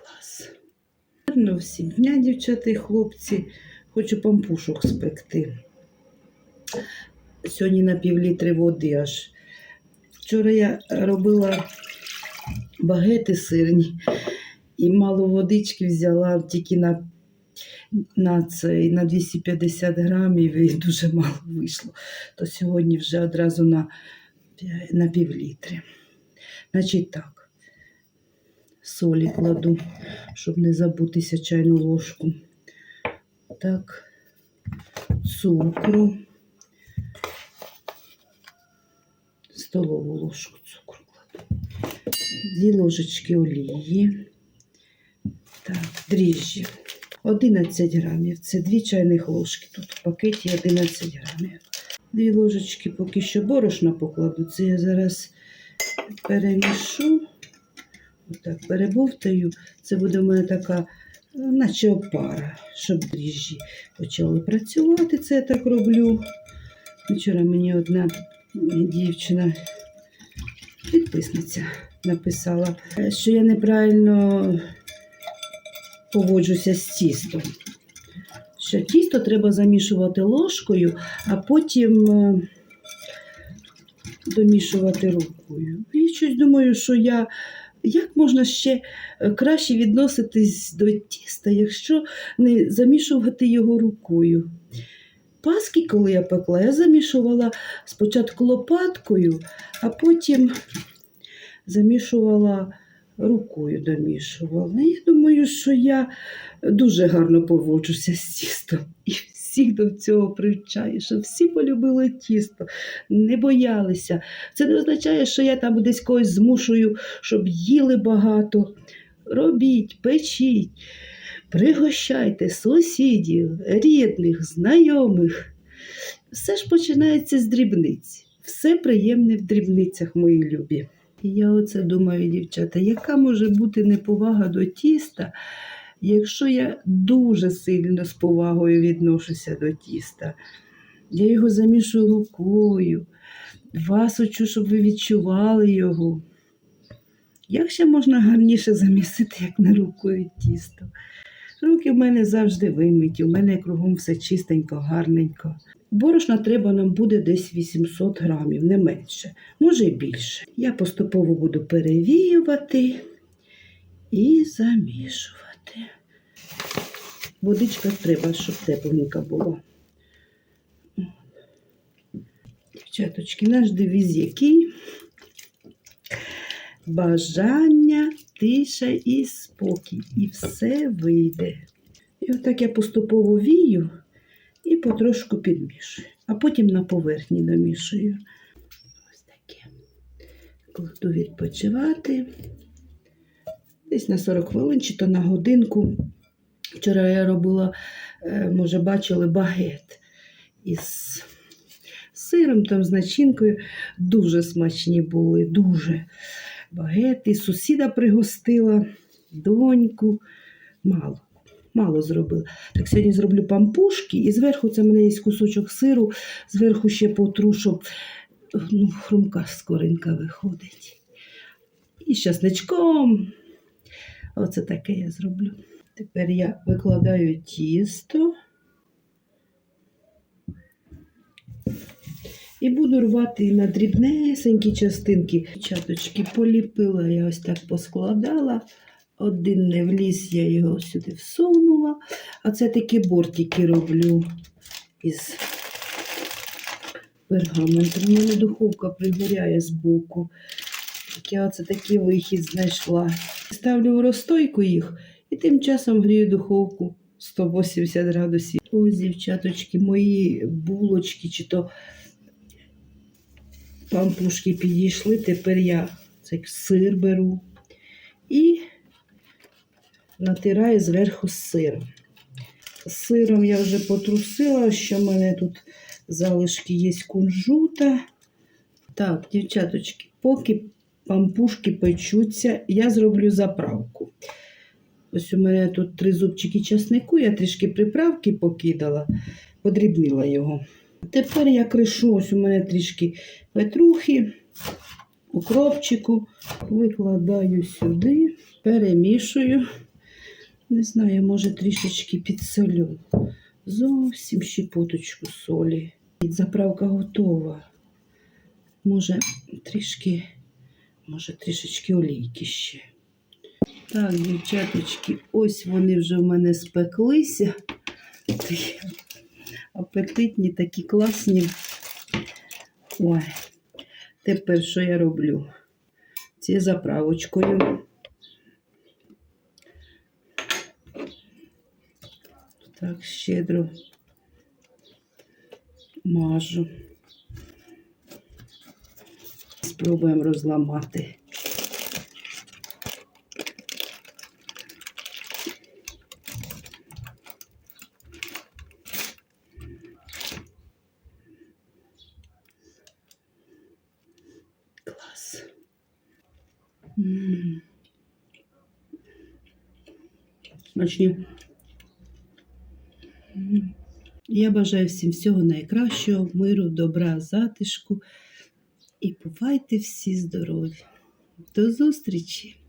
Клас. Гарно всім дня, дівчата і хлопці. Хочу пампушок спекти. Сьогодні на півлітри води аж. Вчора я робила багети сирні і мало водички взяла тільки на, на, цей, на 250 грамів і дуже мало вийшло. То сьогодні вже одразу на, на півлітри. Значить так, солі кладу, щоб не забутися чайну ложку. Так, цукру. Столову ложку цукру кладу. Дві ложечки олії. Так, дріжджі. 11 грамів. Це дві чайних ложки. Тут в пакеті 11 грамів. Дві ложечки поки що борошна покладу. Це я зараз перемішу. Отак перебовтаю. Це буде в мене така, наче опара, щоб дріжджі почали працювати. Це я так роблю. Вчора мені одна дівчина, підписниця, написала, що я неправильно поводжуся з тістом. Що тісто треба замішувати ложкою, а потім е, домішувати рукою. І щось думаю, що я. Як можна ще е, краще відноситись до тіста, якщо не замішувати його рукою? Паски, коли я пекла, я замішувала спочатку лопаткою, а потім замішувала рукою домішувала. Я думаю, що я дуже гарно поводжуся з тістом. Всіх до цього привчаю, щоб всі полюбили тісто, не боялися. Це не означає, що я там десь когось змушую, щоб їли багато. Робіть, печіть, пригощайте сусідів, рідних, знайомих. Все ж починається з дрібниць. Все приємне в дрібницях, мої любі. І я оце думаю, дівчата, яка може бути неповага до тіста, якщо я дуже сильно з повагою відношуся до тіста. Я його замішую рукою, вас хочу, щоб ви відчували його. Як ще можна гарніше замісити, як не рукою тісто? Руки в мене завжди вимиті, у мене кругом все чистенько, гарненько. Борошна треба нам буде десь 800 грамів, не менше, може й більше. Я поступово буду перевіювати і замішувати. Водичка треба, щоб тепленька була. Дівчаточки, наш девіз який? Бажання, тиша і спокій. І все вийде. І отак я поступово вію і потрошку підмішую. А потім на поверхні домішую. Ось таке. Кладу відпочивати. Десь на 40 хвилин чи то на годинку. Вчора я робила, е, може, бачили багет із сиром, там з начинкою. Дуже смачні були, дуже багети. Сусіда пригостила, доньку. Мало. Мало зробила. Так сьогодні зроблю пампушки, і зверху це в мене є кусочок сиру, зверху ще потру, щоб ну, хрумка скоринка виходить. І з часничком. Оце таке я зроблю. Тепер я викладаю тісто і буду рвати на дрібнесенькі частинки. Чаточки поліпила, я ось так поскладала. Один не вліз, я його сюди всунула. А це такі бортики роблю із пергаменту. У мене духовка пригоряє збоку. Так я оце такий вихід знайшла. Ставлю в розстойку їх і тим часом грію духовку 180 градусів. Ось, дівчаточки, мої булочки чи то пампушки підійшли. Тепер я цей сир беру і натираю зверху з сиром. З сиром я вже потрусила, що в мене тут залишки є кунжута. Так, дівчаточки, поки пампушки печуться, я зроблю заправку. Ось у мене тут три зубчики часнику, я трішки приправки покидала, подрібнила його. Тепер я кришу, ось у мене трішки петрухи, укропчику, викладаю сюди, перемішую. Не знаю, може трішечки підсолю. Зовсім щепоточку солі. І Заправка готова. Може, трішки, може, трішечки олійки ще. Так, дівчаточки, ось вони вже в мене спеклися. Апетитні, такі класні. Ой, тепер що я роблю? Ці заправочкою. Так, щедро мажу. Спробуємо розламати. Клас. М. Я бажаю всім всього найкращого, миру, добра, затишку. І бувайте всі здорові. До зустрічі!